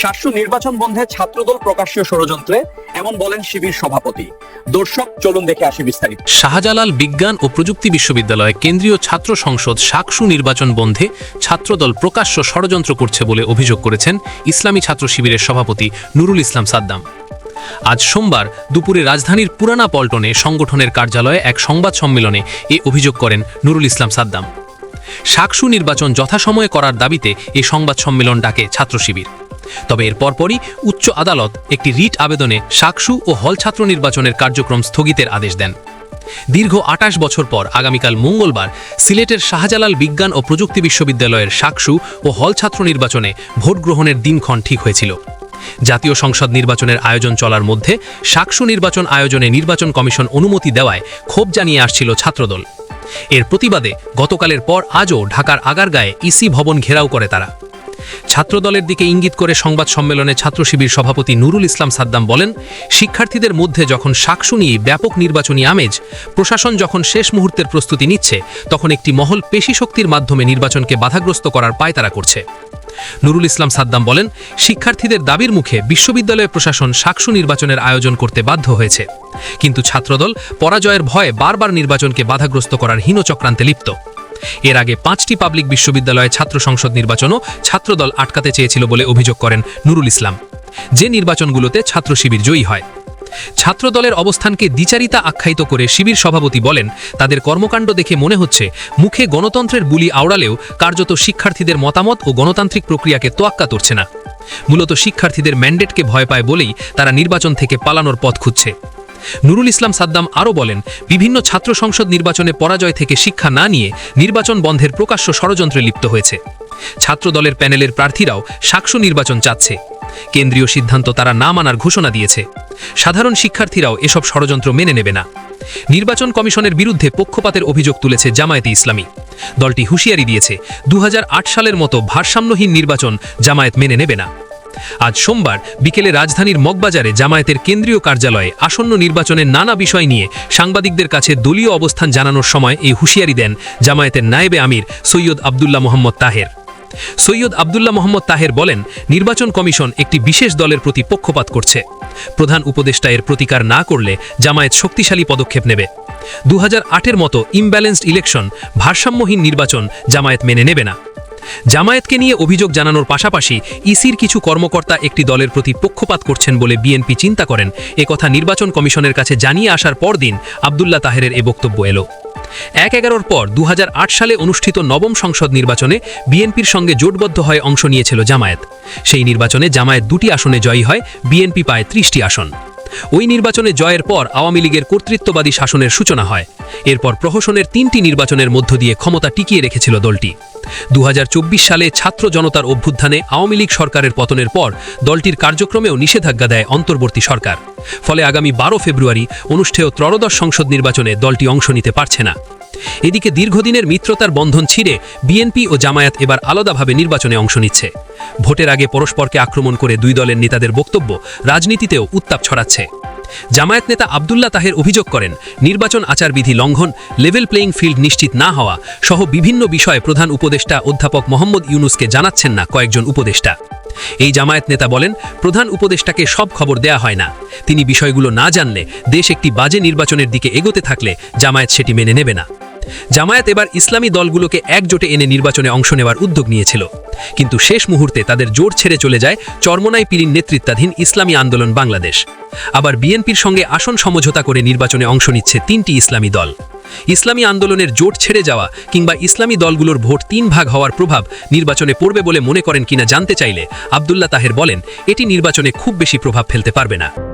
শাসু নির্বাচন বন্ধে ছাত্রদল প্রকাশ্যীয় ষড়যন্ত্রে, এমন বলেন শিবির সভাপতি। দর্শক, চলুন দেখে আসি বিস্তারিত। শাহজালাল বিজ্ঞান ও প্রযুক্তি বিশ্ববিদ্যালয় কেন্দ্রীয় ছাত্র সংসদ সাকসু নির্বাচন বন্ধে ছাত্রদল প্রকাশ্য ষড়যন্ত্র করছে বলে অভিযোগ করেছেন ইসলামী ছাত্র শিবিরের সভাপতি নুরুল ইসলাম সাদ্দাম। আজ সোমবার দুপুরে রাজধানীর পুরানা পল্টনে সংগঠনের কার্যালয়ে এক সংবাদ সম্মেলনে এ অভিযোগ করেন নুরুল ইসলাম সাদ্দাম। সাকসু নির্বাচন যথাসময়ে করার দাবিতে এই সংবাদ সম্মেলন ডাকে ছাত্র শিবির। তবে এর পরপরই উচ্চ আদালত একটি রিট আবেদনে সাকসু ও হল ছাত্র নির্বাচনের কার্যক্রম স্থগিতের আদেশ দেন। দীর্ঘ আটাশ বছর পর আগামীকাল মঙ্গলবার সিলেটের শাহজালাল বিজ্ঞান ও প্রযুক্তি বিশ্ববিদ্যালয়ের সাকসু ও হল ছাত্র নির্বাচনে ভোট গ্রহণের দিনক্ষণ ঠিক হয়েছিল। জাতীয় সংসদ নির্বাচনের আয়োজন চলার মধ্যে সাকসু নির্বাচন আয়োজনে নির্বাচন কমিশন অনুমতি দেওয়ায় ক্ষোভ জানিয়ে আসছিল ছাত্রদল। এর প্রতিবাদে গতকালের পর আজও ঢাকার আগারগায়ে ইসি ভবন ঘেরাও করে তারা। ছাত্রদলের দিকে ইঙ্গিত করে সংবাদ সম্মেলনে ছাত্র শিবির সভাপতি নুরুল ইসলাম সাদ্দাম বলেন, শিক্ষার্থীদের মধ্যে যখন সাকসু নিয়ে ব্যাপক নির্বাচনী আমেজ, প্রশাসন যখন শেষ মুহূর্তের প্রস্তুতি নিচ্ছে, তখন একটি মহল পেশি শক্তির মাধ্যমে নির্বাচনকে বাধাগ্রস্ত করার পায়তারা করছে। নুরুল ইসলাম সাদ্দাম বলেন, শিক্ষার্থীদের দাবির মুখে বিশ্ববিদ্যালয় প্রশাসন সাকসু নির্বাচনের আয়োজন করতে বাধ্য হয়েছে। কিন্তু ছাত্রদল পরাজয়ের ভয়ে বারবার নির্বাচনকে বাধাগ্রস্ত করার হীন চক্রান্তে লিপ্ত। এর আগে পাঁচটি পাবলিক বিশ্ববিদ্যালয়ে ছাত্র সংসদ নির্বাচনও ছাত্রদল আটকাতে চেয়েছিল বলে অভিযোগ করেন নুরুল ইসলাম। যে নির্বাচনগুলোতে ছাত্র শিবির জয়ী হয়। ছাত্রদলের অবস্থানকে দ্বিচারিতা আখ্যায়িত করে শিবির সভাপতি বলেন, তাদের কর্মকাণ্ড দেখে মনে হচ্ছে মুখে গণতন্ত্রের বুলি আওড়ালেও কার্যত শিক্ষার্থীদের মতামত ও গণতান্ত্রিক প্রক্রিয়াকে তোয়াক্কা করছে না। মূলত শিক্ষার্থীদের ম্যান্ডেটকে ভয় পায় বলেই তারা নির্বাচন থেকে পালানোর পথ খুঁজছে। নুরুল ইসলাম সাদ্দাম আরও বলেন, বিভিন্ন ছাত্র সংসদ নির্বাচনে পরাজয় থেকে শিক্ষা না নিয়ে নির্বাচন বন্ধের প্রকাশ্য ষড়যন্ত্রে লিপ্ত হয়েছে। ছাত্রদলের প্যানেলের প্রার্থীরাও সাক্ষ্য নির্বাচন চাচ্ছে। কেন্দ্রীয় সিদ্ধান্ত তারা না মানার ঘোষণা দিয়েছে। সাধারণ শিক্ষার্থীরাও এসব ষড়যন্ত্র মেনে নেবে না। নির্বাচন কমিশনের বিরুদ্ধে পক্ষপাতের অভিযোগ তুলেছে জামায়াতে ইসলামী। দলটি হুঁশিয়ারি দিয়েছে দু হাজার আট সালের মতো ভারসাম্যহীন নির্বাচন জামায়াত মেনে নেবে না। আজ সোমবার বিকেলে রাজধানীর মগবাজারে জামায়াতের কেন্দ্রীয় কার্যালয়ে আসন্ন নির্বাচনের নানা বিষয় নিয়ে সাংবাদিকদের কাছে দলীয় অবস্থান জানানোর সময় এই হুঁশিয়ারি দেন জামায়াতের নায়েবে আমির সৈয়দ আবদুল্লাহ মোহাম্মদ তাহের। সৈয়দ আবদুল্লাহ মোহাম্মদ তাহের বলেন, নির্বাচন কমিশন একটি বিশেষ দলের প্রতি পক্ষপাত করছে। প্রধান উপদেষ্টা এর প্রতিকার না করলে জামায়াত শক্তিশালী পদক্ষেপ নেবে। দু হাজার মতো ইমব্যালেন্সড ইলেকশন ভারসাম্যহীন নির্বাচন জামায়াত মেনে নেবে না। জামায়াতকে নিয়ে অভিযোগ জানানোর পাশাপাশি ইসির কিছু কর্মকর্তা একটি দলের প্রতি পক্ষপাত করছেন বলে বিএনপি চিন্তা করেন। একথা নির্বাচন কমিশনের কাছে জানিয়ে আসার পরদিন আবদুল্লাহ তাহেরের এ বক্তব্য এলো। এক এগারোর পর দু হাজার আট সালে অনুষ্ঠিত নবম সংসদ নির্বাচনে বিএনপির সঙ্গে জোটবদ্ধ হয়ে অংশ নিয়েছিল জামায়াত। সেই নির্বাচনে জামায়াত দুটি আসনে জয়ী হয়, বিএনপি পায় ত্রিশটি আসন। ওই নির্বাচনে জয়ের পর আওয়ামী লীগের কর্তৃত্ববাদী শাসনের সূচনা হয়। এরপর প্রহসনের তিনটি নির্বাচনের মধ্য দিয়ে ক্ষমতা টিকিয়ে রেখেছিল দলটি। দু হাজার চব্বিশ সালে ছাত্র জনতার অভ্যুত্থানে আওয়ামী লীগ সরকারের পতনের পর দলটির কার্যক্রমেও নিষেধাজ্ঞা দেয় অন্তর্বর্তী সরকার। ফলে আগামী বারো ফেব্রুয়ারি অনুষ্ঠেয় ত্রয়োদশ সংসদ নির্বাচনে দলটি অংশ নিতে পারছে না। এদিকে দীর্ঘদিনের মিত্রতার বন্ধন ছিঁড়ে বিএনপি ও জামায়াত এবার আলাদাভাবে নির্বাচনে অংশ নিচ্ছে। ভোটের আগে পরস্পরকে আক্রমণ করে দুই দলের নেতাদের বক্তব্য রাজনীতিতেও উত্তাপ ছড়াচ্ছে। জামায়াত নেতা আবদুল্লাহ তাহের অভিযোগ করেন, নির্বাচন আচারবিধি লঙ্ঘন লেভেল প্লেয়িং ফিল্ড নিশ্চিত না হওয়া সহ বিভিন্ন বিষয়ে প্রধান উপদেষ্টা অধ্যাপক মোহাম্মদ ইউনুসকে জানাচ্ছেন না কয়েকজন উপদেষ্টা। এই জামায়াত নেতা বলেন, প্রধান উপদেষ্টাকে সব খবর দেয়া হয় না। তিনি বিষয়গুলো না জানলে দেশ একটি বাজে নির্বাচনের দিকে এগোতে থাকলে জামায়াত সেটি মেনে নেবে না। জামায়াত এবার ইসলামী দলগুলোকে একজোটে এনে নির্বাচনে অংশ নেওয়ার উদ্যোগ নিয়েছিল। কিন্তু শেষ মুহূর্তে তাদের জোর ছেড়ে চলে যায় চরমনাই পিরিন নেতৃত্বাধীন ইসলামী আন্দোলন বাংলাদেশ। আবার বিএনপির সঙ্গে আসন সমঝোতা করে নির্বাচনে অংশ নিচ্ছে তিনটি ইসলামী দল। ইসলামী আন্দোলনের জোট ছেড়ে যাওয়া কিংবা ইসলামী দলগুলোর ভোট তিন ভাগ হওয়ার প্রভাব নির্বাচনে পড়বে বলে মনে করেন কিনা জানতে চাইলে আবদুল্লাহ তাহের বলেন, এটি নির্বাচনে খুব বেশি প্রভাব ফেলতে পারবে না।